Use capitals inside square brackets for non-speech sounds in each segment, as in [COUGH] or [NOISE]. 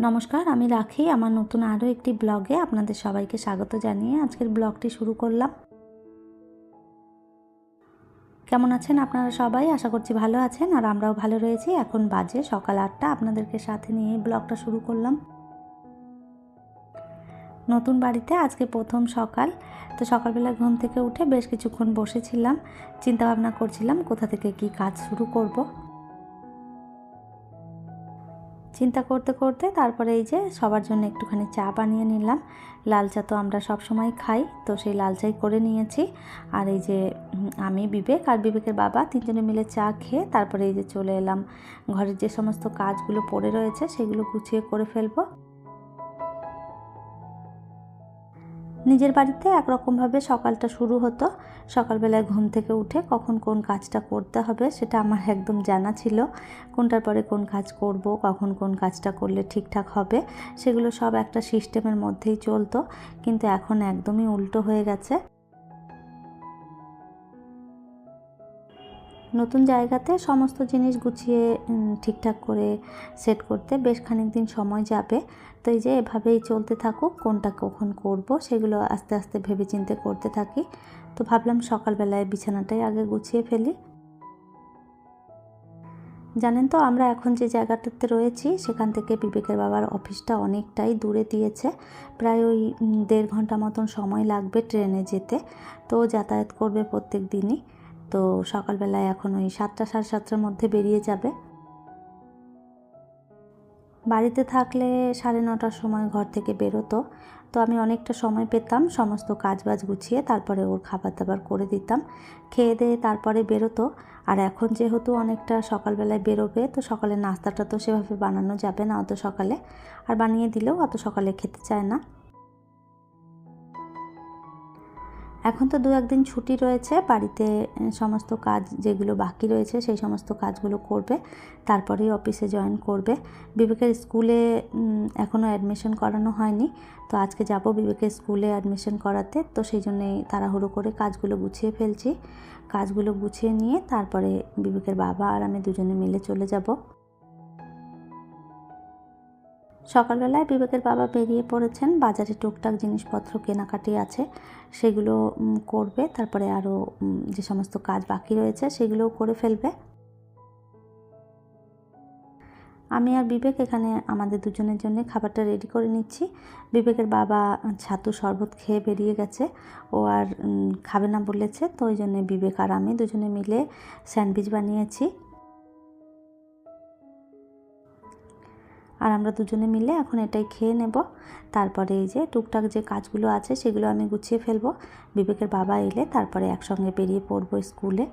নমস্কার, আমি রাখি। আমার নতুন আরও একটি ব্লগে আপনাদের সবাইকে স্বাগত জানিয়ে আজকের ব্লগটি শুরু করলাম। কেমন আছেন আপনারা সবাই? আশা করছি ভালো আছেন। আর আমরাও ভালো রয়েছি। এখন বাজে সকাল আটটা। আপনাদেরকে সাথে নিয়ে ব্লগটা শুরু করলাম। নতুন বাড়িতে আজকে প্রথম সকাল। তো সকালবেলা ঘুম থেকে উঠে বেশ কিছুক্ষণ বসেছিলাম। চিন্তা ভাবনা করছিলাম কোথা থেকে কি কাজ শুরু করব। চিন্তা করতে করতে তারপরে এই যে সবার জন্য একটুখানি চা বানিয়ে নিলাম। লাল চা তো আমরা সব সময় খাই, তো সেই লাল চাই করে নিয়েছি। আর এই যে আমি, বিবেক আর বিবেকের বাবা তিনজনে মিলে চা খেয়ে তারপরে এই যে চলে এলাম। ঘরের যে সমস্ত কাজগুলো পড়ে রয়েছে সেগুলো গুছিয়ে করে ফেলব। নিজের বাড়িতে একরকমভাবে সকালটা শুরু হতো। সকালবেলায় ঘুম থেকে উঠে কখন কোন কাজটা করতে হবে সেটা আমার একদম জানা ছিল। কোনটার পরে কোন কাজ করব, কখন কোন কাজটা করলে ঠিকঠাক হবে, সেগুলো সব একটা সিস্টেমের মধ্যেই চলতো। কিন্তু এখন একদমই উল্টো হয়ে গেছে। নতুন জায়গাতে সমস্ত জিনিস গুছিয়ে ঠিকঠাক করে সেট করতে বেশ খানিক দিন সময় যাবে। তো এই যে এভাবেই চলতে থাকুক, কোনটা কখন করব সেগুলো আস্তে আস্তে ভেবে চিন্তে করতে থাকি। তো ভাবলাম সকালবেলায় বিছানাটাই আগে গুছিয়ে ফেলি। জানেন তো, আমরা এখন যে জায়গাটাতে রয়েছি, সেখান থেকে বিবেকের বাবার অফিসটা অনেকটাই দূরে দিয়েছে। প্রায় ওই দেড় ঘণ্টা মতন সময় লাগবে ট্রেনে যেতে। তো যাতায়াত করবে প্রত্যেক দিনই। তো সকালবেলায় এখন ওই সাতটা সাড়ে সাতটার মধ্যে বেরিয়ে যাবে। বাড়িতে থাকলে সাড়ে নটার সময় ঘর থেকে বেরোতো। তো আমি অনেকটা সময় পেতাম, সমস্ত কাজ বাজ গুছিয়ে তারপরে ওর খাবার দাবার করে দিতাম। খেয়ে দিয়ে তারপরে বেরোতো। আর এখন যেহেতু অনেকটা সকালবেলায় বেরোবে, তো সকালে নাস্তাটা তো সেভাবে বানানো যাবে না অত সকালে। আর বানিয়ে দিলেও অত সকালে খেতে চায় না। এখন তো দু একদিন ছুটি রয়েছে, বাড়িতে সমস্ত কাজ যেগুলো বাকি রয়েছে সেই সমস্ত কাজগুলো করবে, তারপরেই অফিসে জয়েন করবে। বিবেকের স্কুলে এখনও অ্যাডমিশন করানো হয়নি, তো আজকে যাব বিবেকের স্কুলে অ্যাডমিশন করাতে, তো সেই জন্যেই তাড়াহুড়ো করে কাজগুলো গুছিয়ে ফেলছি। কাজগুলো গুছিয়ে নিয়ে তারপরে বিবেকের বাবা আর আমি দুজনে মিলে চলে যাব। সকালবেলায় বিবেকের বাবা বেরিয়ে পড়েছেন, বাজারে টুকটাক জিনিসপত্র কেনাকাটি আছে, সেগুলো করবে, তারপরে আরও যে সমস্ত কাজ বাকি রয়েছে সেগুলোও করে ফেলবে। আমি আর বিবেক এখানে আমাদের দুজনের জন্য খাবারটা রেডি করে নিচ্ছি। বিবেকের বাবা ছাতু শরবত খেয়ে বেরিয়ে গেছে। ও আর খাবে না বলেছে, তো ওই জন্য বিবেক আর আমি দুজনে মিলে স্যান্ডউইচ বানিয়েছি। আর আমরা দুজনে মিলে এখন এটাই খেয়ে নেব। তারপরে এই যে টুকটাক যে কাজগুলো আছে সেগুলো আমি গুছিয়ে ফেলব। বিবেকের বাবা এলে তারপরে একসঙ্গে বেরিয়ে পড়ব স্কুলে।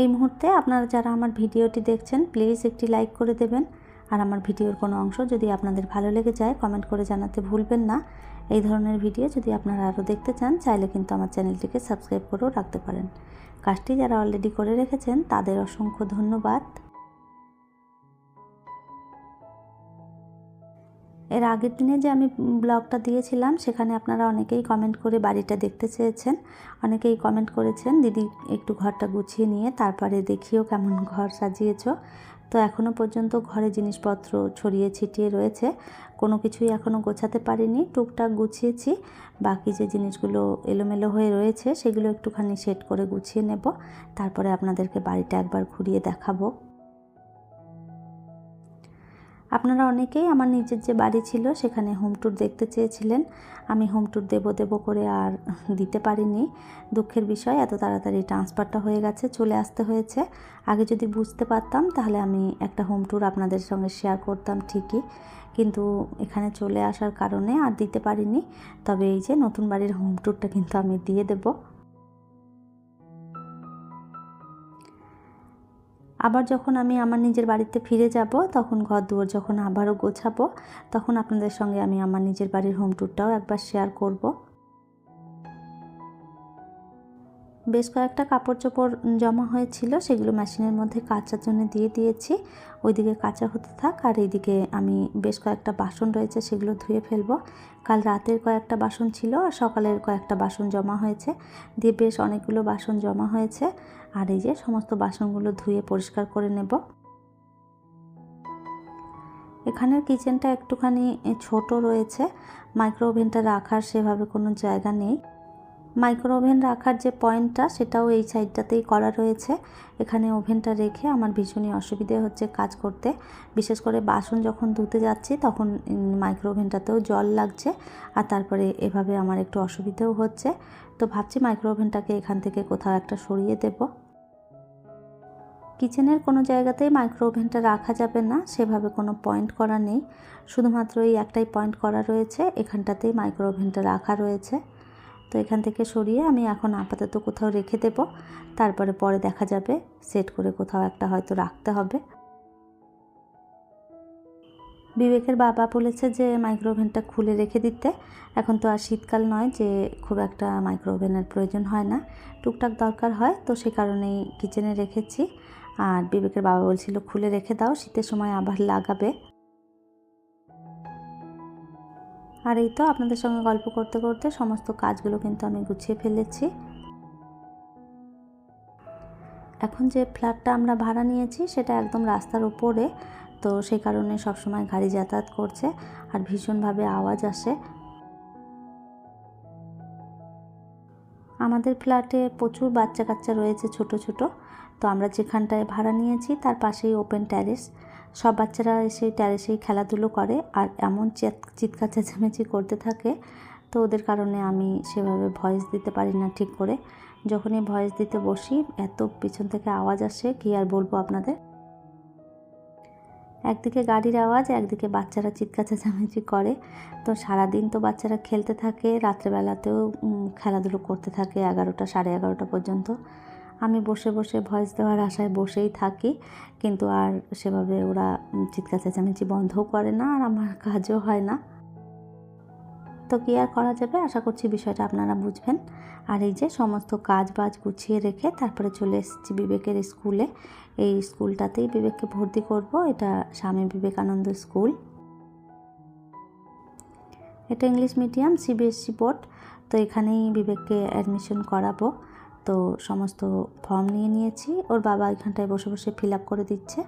এই মুহূর্তে আপনারা যারা আমার ভিডিওটি দেখছেন, প্লিজ একটি লাইক করে দেবেন। আর আমার ভিডিওর কোনো অংশ যদি আপনাদের ভালো লেগে যায়, কমেন্ট করে জানাতে ভুলবেন না। এই ধরনের ভিডিও যদি আপনারা আরও দেখতে চান, চাইলে কিন্তু আমার চ্যানেলটিকে সাবস্ক্রাইব করেও রাখতে পারেন। কাজটি যারা অলরেডি করে রেখেছেন, তাদের অসংখ্য ধন্যবাদ। এর আগের দিনে যে আমি ব্লগটা দিয়েছিলাম, সেখানে আপনারা অনেকেই কমেন্ট করে বাড়িটা দেখতে চেয়েছেন। অনেকেই কমেন্ট করেছেন, দিদি, একটু ঘরটা গুছিয়ে নিয়ে তারপরে দেখিও কেমন ঘর সাজিয়েছো। তো এখনও পর্যন্ত ঘরে জিনিসপত্র ছড়িয়ে ছিটিয়ে রয়েছে। কোনো কিছুই এখনও গোছাতে পারিনি। টুকটাক গুছিয়েছি। বাকি যে জিনিসগুলো এলোমেলো হয়ে রয়েছে, সেগুলো একটুখানি সেট করে গুছিয়ে নেব। তারপরে আপনাদেরকে বাড়িটা একবার ঘুরিয়ে দেখাবো। আপনারা অনেকেই আমার নিজের যে বাড়ি ছিল সেখানে হোম ট্যুর দেখতে চেয়েছিলেন। আমি হোম ট্যুর দেবো দেবো করে আর দিতে পারিনি। দুঃখের বিষয়, এত তাড়াতাড়ি ট্রান্সফারটা হয়ে গেছে, চলে আসতে হয়েছে। আগে যদি বুঝতে পারতাম, তাহলে আমি একটা হোম ট্যুর আপনাদের সঙ্গে শেয়ার করতাম ঠিকই। কিন্তু এখানে চলে আসার কারণে আর দিতে পারিনি। তবে এই যে নতুন বাড়ির হোম ট্যুরটা কিন্তু আমি দিয়ে দেবো। আবার যখন আমি আমার নিজের বাড়িতে ফিরে যাব, তখন ঘর দুয়ার যখন আবারও গোছাবো, তখন আপনাদের সঙ্গে আমি আমার নিজের বাড়ির হোম ট্যুরটাও একবার শেয়ার করব। বেশ কয়েকটা কাপড় চোপড় জমা হয়েছিল, সেগুলো মেশিনের মধ্যে কাচার জন্য দিয়ে দিয়েছি। ওইদিকে কাঁচা হতে থাক, আর এইদিকে আমি বেশ কয়েকটা বাসন রয়েছে, সেগুলো ধুয়ে ফেলব। কাল রাতের কয়েকটা বাসন ছিল, আর সকালের কয়েকটা বাসন জমা হয়েছে। দিয়ে বেশ অনেকগুলো বাসন জমা হয়েছে, আর এই যে সমস্ত বাসনগুলো ধুয়ে পরিষ্কার করে নেব। এখানের কিচেনটা একটুখানি ছোট রয়েছে মাইক্রো ওভেনটা রাখার সেভাবে কোনো জায়গা নেই। মাইক্রো ওভেন রাখার যে পয়েন্টটা, সেটাও এই সাইডটাতেই করা রয়েছে। এখানে ওভেনটা রেখে আমার ভীষণই অসুবিধে হচ্ছে কাজ করতে। বিশেষ করে বাসন যখন ধুতে যাচ্ছি, তখন মাইক্রো ওভেনটাতেও জল লাগছে আর তারপরে এভাবে আমার একটু অসুবিধেও হচ্ছে। তো ভাবছি মাইক্রো ওভেনটাকে এখান থেকে কোথাও একটা সরিয়ে দেব। কিচেনের কোনো জায়গাতেই মাইক্রো ওভেনটা রাখা যাবে না, সেভাবে কোনো পয়েন্ট করা নেই। শুধুমাত্র এই একটাই পয়েন্ট করা রয়েছে, এখানটাতেই মাইক্রো ওভেনটা রাখা রয়েছে। তো এখান থেকে সরিয়ে আমি এখন আপাতত কোথাও রেখে দেব। তারপরে পরে দেখা যাবে। সেট করে কোথাও একটা হয়তো রাখতে হবে। বিবেকের বাবা বলেছে যে মাইক্রোওভেনটা খুলে রেখে দিতে। এখন তো আর শীতকাল নয় যে খুব একটা মাইক্রো ওভেনের প্রয়োজন হয় না। টুকটাক দরকার হয়, তো সে কারণেই কিচেনে রেখেছি। আর বিবেকের বাবা বলছিল, খুলে রেখে দাও, শীতের সময় আবার লাগাবে। আর এই তো আপনাদের সঙ্গে গল্প করতে করতে সমস্ত কাজগুলো কিন্তু আমি গুছিয়ে ফেলেছি। এখন যে ফ্ল্যাটটা আমরা ভাড়া নিয়েছি সেটা একদম রাস্তার উপরে, তো সেই কারণে সবসময় গাড়ি যাতায়াত করছে আর ভীষণভাবে আওয়াজ আসে। আমাদের ফ্ল্যাটে প্রচুর বাচ্চা কাচ্চা রয়েছে ছোট ছোট, তো আমরা যেখানটায় ভাড়া নিয়েছি তার পাশেই ওপেন ট্যারেস সব বাচ্চারা এসে ট্যারেসেই খেলাধুলো করে আর এমন চিৎকার চেঁচামেচি করতে থাকে, তো ওদের কারণে আমি সেভাবে ভয়েস দিতে পারি না ঠিক করে। যখনই ভয়েস দিতে বসি, এত পিছন থেকে আওয়াজ আসে, কি আর বলব আপনাদের? একদিকে গাড়ির আওয়াজ, একদিকে বাচ্চারা চিৎকার চেঁচামেচি করে। তো সারাদিন তো বাচ্চারা খেলতে থাকে, রাত্রেবেলাতেও খেলাধুলো করতে থাকে এগারোটা, সাড়ে এগারোটা পর্যন্ত। আমি বসে বসে ভয়েস দেওয়ার আশায় বসেই থাকি, কিন্তু আর সেভাবে ওরা চিৎকার চেঁচামেচি বন্ধও করে না আর আমার কাজও হয় না। তো কী আর করা যাবে? আশা করছি বিষয়টা আপনারা বুঝবেন। আর এই যে সমস্ত কাজ বাজ গুছিয়ে রেখে তারপরে চলে এসেছি বিবেকের স্কুলে। এই স্কুলটাতেই বিবেককে ভর্তি করব। এটা স্বামী বিবেকানন্দ স্কুল। এটা ইংলিশ মিডিয়াম সিবিএসসি বোর্ড। তো এখানেই বিবেককে অ্যাডমিশন করাবো। তো সমস্ত ফর্ম নিয়ে নিয়েছি। ওর বাবা এখানটায় বসে বসে ফিল আপ করে দিচ্ছে।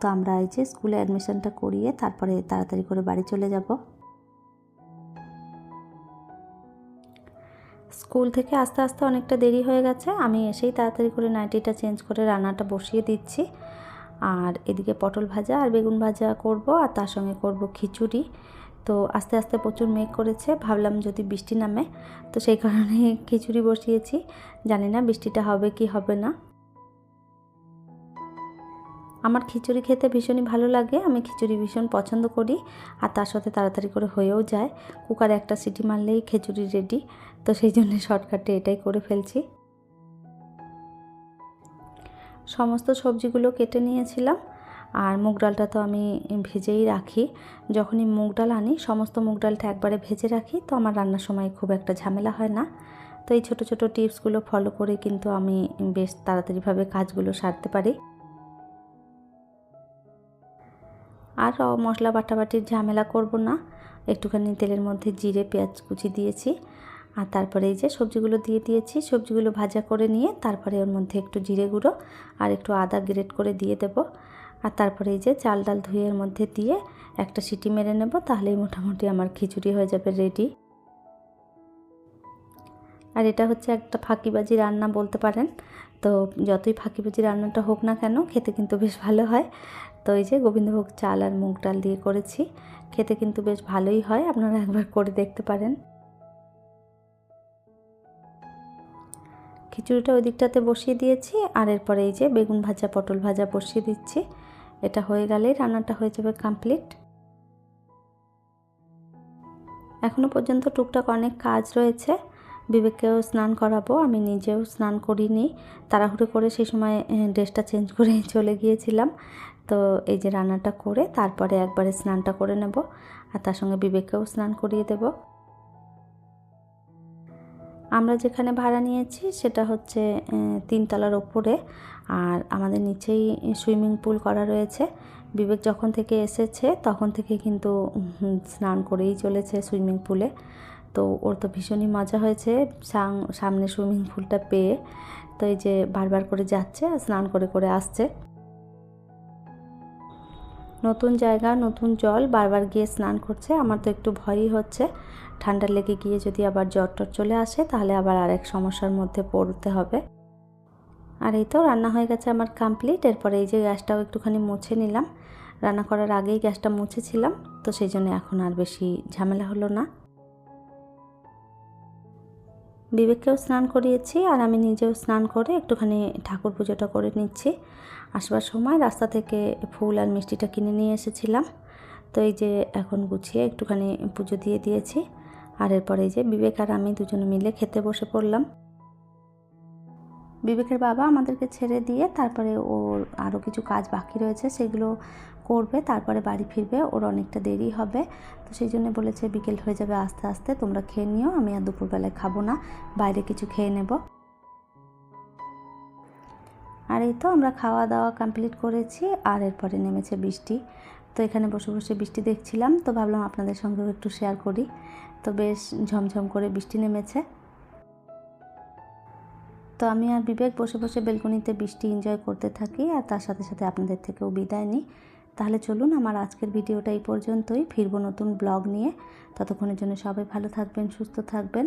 তো আমরা এই যে স্কুলে অ্যাডমিশনটা করিয়ে তারপরে তাড়াতাড়ি করে বাড়ি চলে যাব। স্কুল থেকে আস্তে আস্তে অনেকটা দেরি হয়ে গেছে। আমি এসেই তাড়াতাড়ি করে নাইটিটা চেঞ্জ করে রান্নাটা বসিয়ে দিচ্ছি। আর এদিকে পটল ভাজা আর বেগুন ভাজা করব আর তার সঙ্গে করব খিচুড়ি। তো আস্তে আস্তে প্রচুর মেঘ করেছে। ভাবলাম যদি বৃষ্টি নামে, তো সেই কারণে [LAUGHS] খিচুড়ি বসিয়েছি। জানি না বৃষ্টিটা হবে কি হবে না। আমার খিচুড়ি খেতে ভীষণই ভালো লাগে। আমি খিচুড়ি ভীষণ পছন্দ করি। আর তার সাথে তাড়াতাড়ি করে হয়েও যায়। কুকারে একটা সিটি মারলেই খিচুড়ি রেডি তো সেই জন্য শর্টকাটে এটাই করে ফেলছি। সমস্ত সবজিগুলো কেটে নিয়েছিলাম। আর মুগ ডালটা তো আমি ভেজেই রাখি। যখনই মুগ ডাল আনি, সমস্ত মুগ ডালটা একবারে ভেজে রাখি, তো আমার রান্নার সময় খুব একটা ঝামেলা হয় না। তো এই ছোটো ছোটো টিপসগুলো ফলো করে কিন্তু আমি বেশ তাড়াতাড়িভাবে কাজগুলো সারতে পারি। আর মশলা বাটাবাটির ঝামেলা করব না। একটুখানি তেলের মধ্যে জিরে, পেঁয়াজ কুচি দিয়েছি। আর তারপরে এই যে সবজিগুলো দিয়ে দিয়েছি, সবজিগুলো ভাজা করে নিয়ে তারপরে ওর মধ্যে একটু জিরে গুঁড়ো আর একটু আদা গ্রেট করে দিয়ে দেব। আর তারপরে এই যে চাল ডাল ধুয়ের মধ্যে দিয়ে একটা সিটি মেরে নেব, তাহলেই মোটামুটি আমার খিচুড়ি হয়ে যাবে রেডি আর এটা হচ্ছে একটা ফাঁকিবাজি রান্না বলতে পারেন। তো যতই ফাঁকিবাজি রান্নাটা হোক না কেন, খেতে কিন্তু বেশ ভালো হয়। তো এই যে গোবিন্দভোগ চাল আর মুগ ডাল দিয়ে করেছি, খেতে কিন্তু বেশ ভালোই হয়, আপনারা একবার করে দেখতে পারেন। খিচুড়িটা ওই দিকটাতে বসিয়ে দিয়েছি, আর এরপরে এই যে বেগুন ভাজা, পটল ভাজা বসিয়ে দিচ্ছি। এটা হয়ে গেলেই রান্নাটা হয়ে যাবে কমপ্লিট এখনও পর্যন্ত টুকটাক অনেক কাজ রয়েছে। বিবেককেও স্নান করাবো, আমি নিজেও স্নান করিনি। তাড়াহুড়ো করে সেই সময় ড্রেসটা চেঞ্জ করে [LAUGHS] চলে গিয়েছিলাম। তো এই যে রান্নাটা করে তারপরে একবারে স্নানটা করে নেব, আর তার সঙ্গে বিবেককেও স্নান করিয়ে দেব। আমরা যেখানে ভাড়া নিয়েছি সেটা হচ্ছে তিনতলার ওপরে। আর আমাদের নিচেই সুইমিং পুল করা রয়েছে। বিবেক যখন থেকে এসেছে, তখন থেকে কিন্তু স্নান করেই চলেছে সুইমিং পুলে। তো ওর তো ভীষণই মজা হয়েছে সামনে সুইমিং পুলটা পেয়ে। তো এই যে বারবার করে যাচ্ছে আর স্নান করে করে আসছে। নতুন জায়গা, নতুন জল, বারবার গিয়ে স্নান করছে। আমার তো একটু ভয়ই হচ্ছে। ঠান্ডা লেগে গিয়ে যদি আবার জ্বর টর চলে আসে, তাহলে আবার আরেক সমস্যার মধ্যে পড়তে হবে। আর এই তো রান্না হয়ে গেছে আমার কমপ্লিট এরপরে এই যে গ্যাসটাও একটুখানি মুছে নিলাম। রান্না করার আগেই গ্যাসটা মুছেছিলাম, তো সেই জন্য এখন আর বেশি ঝামেলা হলো না। বিবেককেও স্নান করিয়েছি আর আমি নিজেও স্নান করে একটুখানি ঠাকুর পুজোটা করে নিচ্ছি। আসবার সময় রাস্তা থেকে ফুল আর মিষ্টিটা কিনে নিয়ে এসেছিলাম। তো এই যে এখন গুছিয়ে একটুখানি পুজো দিয়ে দিয়েছি। আর এরপরে এই যে বিবেক আর আমি দুজনে মিলে খেতে বসে পড়লাম। বিবেকের বাবা আমাদেরকে ছেড়ে দিয়ে তারপরে ওর আরও কিছু কাজ বাকি রয়েছে, সেগুলো করবে, তারপরে বাড়ি ফিরবে, ওর অনেকটা দেরি হবে। তো সেই জন্য বলেছে বিকেল হয়ে যাবে আস্তে আস্তে, তোমরা খেয়ে নিও, আমি আর দুপুরবেলায় খাব না, বাইরে কিছু খেয়ে নেব। আর এই তো আমরা খাওয়া দাওয়া কমপ্লিট করেছি, আর এরপরে নেমেছে বৃষ্টি। তো এখানে বসে বসে বৃষ্টি দেখছিলাম, তো ভাবলাম আপনাদের সঙ্গেও একটু শেয়ার করি। তো বেশ ঝমঝম করে বৃষ্টি নেমেছে। তো আমি আর বিবেক বসে বসে বেলকনিতে বৃষ্টি এনজয় করতে থাকি আর তার সাথে সাথে আপনাদের থেকেও বিদায় নিই। তাহলে চলুন আমার আজকের ভিডিওটা এই পর্যন্তই। ফিরবো নতুন ব্লগ নিয়ে। ততক্ষণের জন্য সবাই ভালো থাকবেন, সুস্থ থাকবেন।